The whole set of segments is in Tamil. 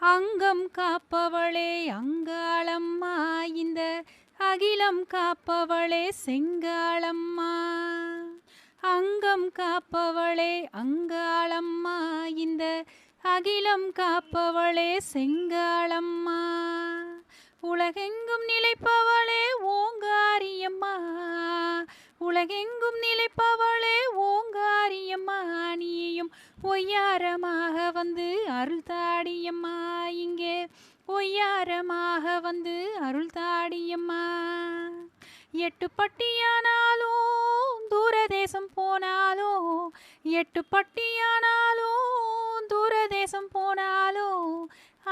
அங்கம் காப்பவளே அங்காளம்மா இந்த அகிலம் காப்பவளே செங்காளம்மா அங்கம் காப்பவளே அங்காளம்மா இந்த அகிலம் காப்பவளே செங்காளம்மா உலகெங்கும் நிலைப்பவளே ஓங்காரியம்மா. உலகெங்கும் நிலைப்பவளே ஓங்காரியம்மா. நீயும் ஒய்யாரமாக வந்து அருள்தாடியம்மா ஒய்யாரமாக வந்து அருள் தாடியம்மா. எட்டு பட்டியானாலும் தூரதேசம் போனாலோ எட்டு பட்டியானாலும் தூரதேசம் போனாலோ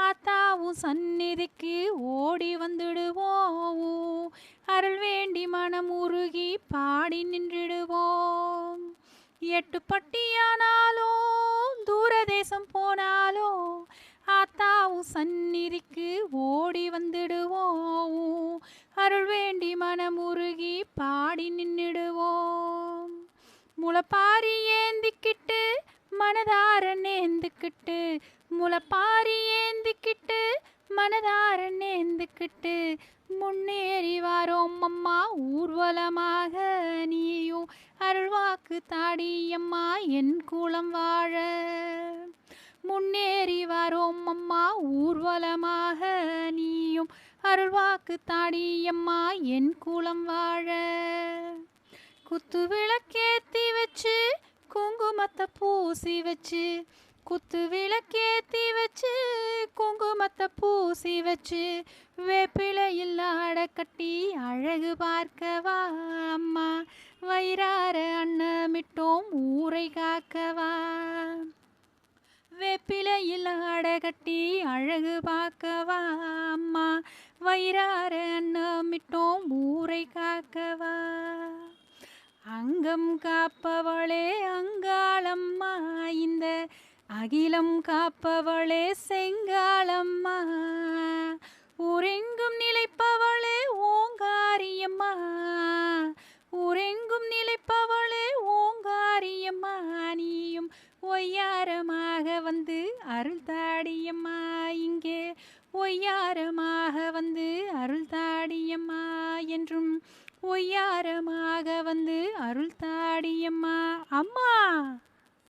ஆத்தாவும் சந்நிதிக்கு ஓடி வந்துடுவோம். அருள் வேண்டி மனம் உருகி பாடி நின்றிடுவோம். எட்டு பட்டியானாலும் தூரதேசம் போனாலோ ஆத்தாவும் சந்நிதிக்கு முளைப்பாரி ஏந்திக்கிட்டு மனதார நேந்துக்கிட்டு முளைப்பாரி ஏந்திக்கிட்டு மனதார நேந்துக்கிட்டு முன்னேறி வாரோம் அம்மா ஊர்வலமாக நீயும் அருள்வாக்கு தாடியம்மா என் குலம் வாழ. முன்னேறி வாரோம் அம்மா ஊர்வலமாக நீயும் அருள்வாக்கு தாடியம்மா என் குலம் வாழ. குத்து விளக்கேத்தி வச்சு குங்குமத்தை பூசி வச்சு குத்து விளக்கேத்தி வச்சு குங்குமத்தை பூசி வச்சு வேப்பிலையில் ஆட கட்டி அழகு பார்க்கவா அம்மா? வயிறார அன்னமிட்டோம் ஊரை காக்கவா? வேப்பிலையில் ஆட கட்டி அழகு பார்க்கவா அம்மா? வயிறார அன்னமிட்டோம் ஊரை காக்கவா? அங்கம் காப்பவளே அங்காளம்மா இந்த அகிலம் காப்பவளே செங்காளம்மா. உறங்கும் நிலைப்பவளே ஓங்காரியம்மா. ஊரெங்கும் நிலைப்பவளே ஓங்காரியம்மா. நீயும் ஒய்யாரமாக வந்து அருள் தாடியம்மா. இங்கே ஒய்யாரமாக வந்து அருள் தாடியம்மா என்றும் ஒய்யா தாரமாக வந்து அருள் தாடியம்மா. அம்மா!